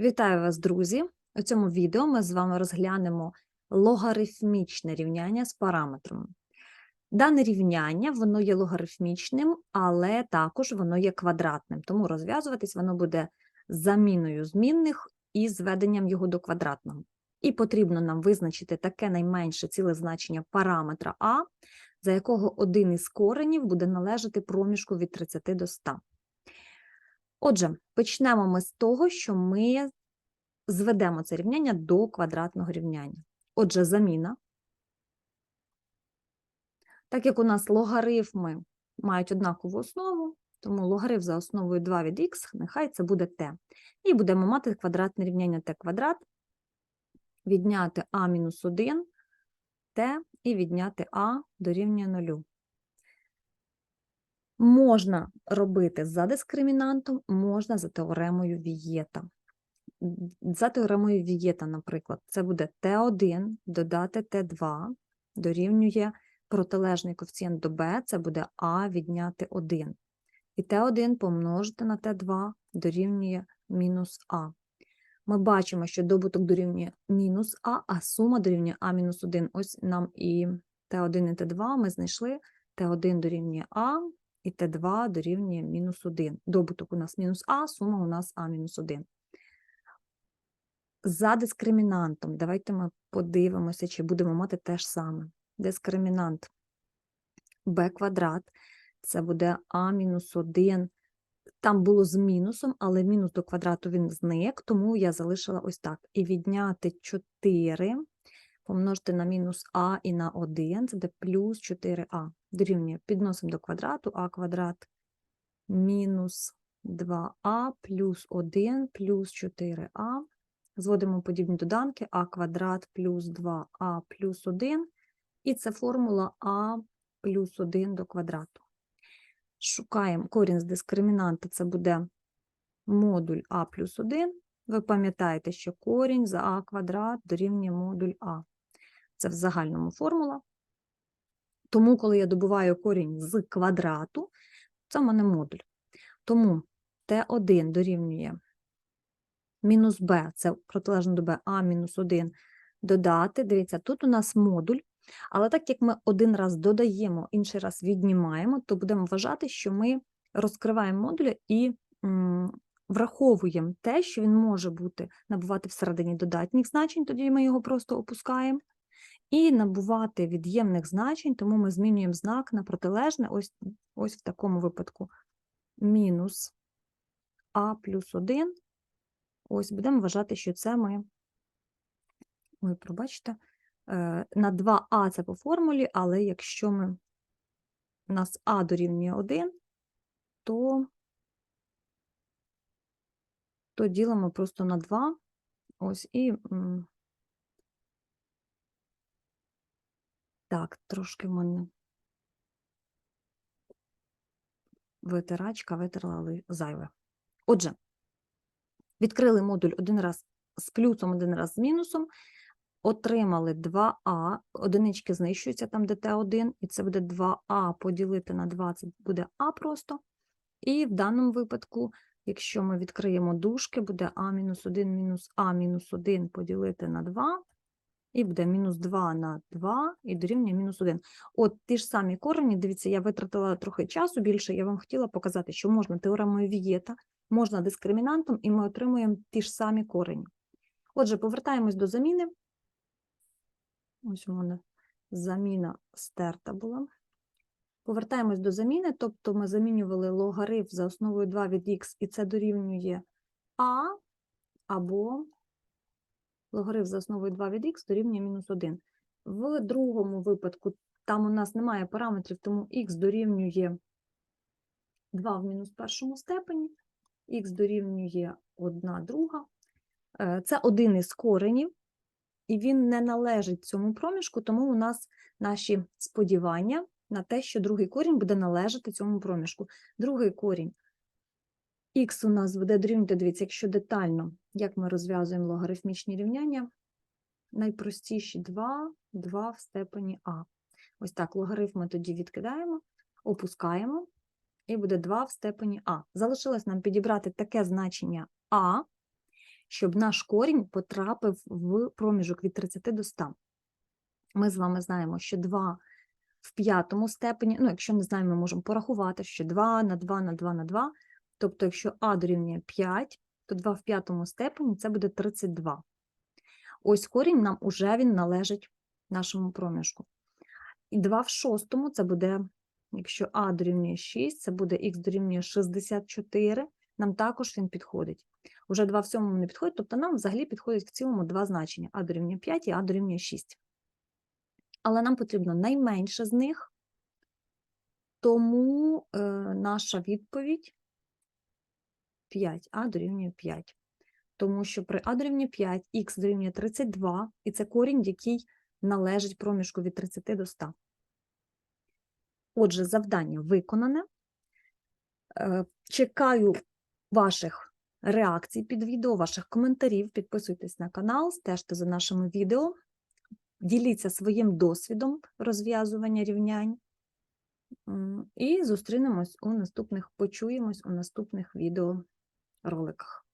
Вітаю вас, друзі! У цьому відео ми з вами розглянемо логарифмічне рівняння з параметром. Дане рівняння воно є логарифмічним, але також воно є квадратним, тому розв'язуватись воно буде заміною змінних і зведенням його до квадратного. І потрібно нам визначити таке найменше ціле значення параметра А, за якого один із коренів буде належати проміжку від 30 до 100. Отже, почнемо ми з того, що ми зведемо це рівняння до квадратного рівняння. Отже, заміна. Так як у нас логарифми мають однакову основу, тому логарифм за основою 2 від х, нехай це буде t. І будемо мати квадратне рівняння t квадрат, відняти а мінус 1 t і відняти а дорівнює 0 можна робити за дискримінантом, можна за теоремою Вієта. За теоремою Вієта, наприклад, це буде Т1 додати Т2 дорівнює протилежний коефіцієнт до b, це буде А відняти 1. І Т1 помножити на Т2 дорівнює мінус А. Ми бачимо, що добуток дорівнює мінус А, а сума дорівнює А мінус 1. Ось нам і Т1 і Т2 ми знайшли. Т1 дорівнює А, і Т2 дорівнює мінус 1. Добуток у нас мінус А, сума у нас А мінус 1. За дискримінантом, давайте ми подивимося, чи будемо мати те ж саме. Дискримінант b квадрат, це буде А мінус 1. Там було з мінусом, але мінус до квадрату він зник, тому я залишила ось так. І відняти 4 помножити на мінус а і на 1, це буде плюс 4а. Дорівнює, підносимо до квадрату, а квадрат мінус 2а плюс 1 плюс 4а. Зводимо подібні доданки, а квадрат плюс 2а плюс 1, і це формула а плюс 1 до квадрату. Шукаємо корінь з дискримінанта, це буде модуль а плюс 1. Ви пам'ятаєте, що корінь за а квадрат дорівнює модуль а. Це в загальному формула. Тому, коли я добуваю корінь з квадрату, це в мене модуль. Тому Т1 дорівнює мінус b, це протилежно до b, а мінус 1 додати. Дивіться, тут у нас модуль, але так як ми один раз додаємо, інший раз віднімаємо, то будемо вважати, що ми розкриваємо модуля і враховуємо те, що він може бути набувати всередині додатніх значень, тоді ми його просто опускаємо і набувати від'ємних значень, тому ми змінюємо знак на протилежне, ось, ось в такому випадку мінус а плюс 1. Ось будемо вважати, що це ми, ой, пробачте, е, на 2а це по формулі, але якщо ми у нас а дорівнює 1, то, то ділимо просто на 2, ось і Так, трошки в мене витирачка витерла зайве. Отже, відкрили модуль один раз з плюсом, один раз з мінусом, отримали 2а, одинички знищуються там, де Т1, і це буде 2а поділити на 2, це буде А просто. І в даному випадку, якщо ми відкриємо дужки, буде А мінус 1 мінус А мінус 1 поділити на 2, і буде мінус 2 на 2 і дорівнює мінус 1. От ті ж самі корені, дивіться, я витратила трохи часу більше, я вам хотіла показати, що можна теоремою Вієта, можна дискримінантом, і ми отримуємо ті ж самі корені. Отже, повертаємось до заміни. Ось у мене заміна стерта була. Повертаємось до заміни, тобто ми замінювали логарифм за основою 2 від х, і це дорівнює а або логарифм за основою 2 від х дорівнює мінус 1. В другому випадку там у нас немає параметрів, тому х дорівнює 2 в мінус першому степені, х дорівнює 1 друга. Е, це один із коренів, і він не належить цьому проміжку, тому у нас наші сподівання на те, що другий корінь буде належати цьому проміжку. Другий корінь Х у нас буде дорівнювати, дивіться, якщо детально, як ми розв'язуємо логарифмічні рівняння, найпростіші 2, 2 в степені А. Ось так, логарифм ми тоді відкидаємо, опускаємо, і буде 2 в степені А. Залишилось нам підібрати таке значення А, щоб наш корінь потрапив в проміжок від 30 до 100. Ми з вами знаємо, що 2 в п'ятому степені, ну, якщо не знаємо, ми можемо порахувати, що 2 на 2 на 2 на 2, тобто якщо а дорівнює 5, то 2 в п'ятому степені це буде 32. Ось корінь нам уже він належить нашому проміжку. І 2 в шостому це буде, якщо а дорівнює 6, це буде х дорівнює 64, нам також він підходить. Уже 2 в сьомому не підходить, тобто нам взагалі підходять в цілому два значення а дорівнює 5 і а дорівнює 6. Але нам потрібно найменше з них, тому е, наша відповідь 5, а дорівнює 5. Тому що при а дорівнює 5, х дорівнює 32, і це корінь, який належить проміжку від 30 до 100. Отже, завдання виконане. Е, Чекаю ваших реакцій під відео, ваших коментарів. Підписуйтесь на канал, стежте за нашими відео, діліться своїм досвідом розв'язування рівнянь. І зустрінемось у наступних, почуємось у наступних відеороликах.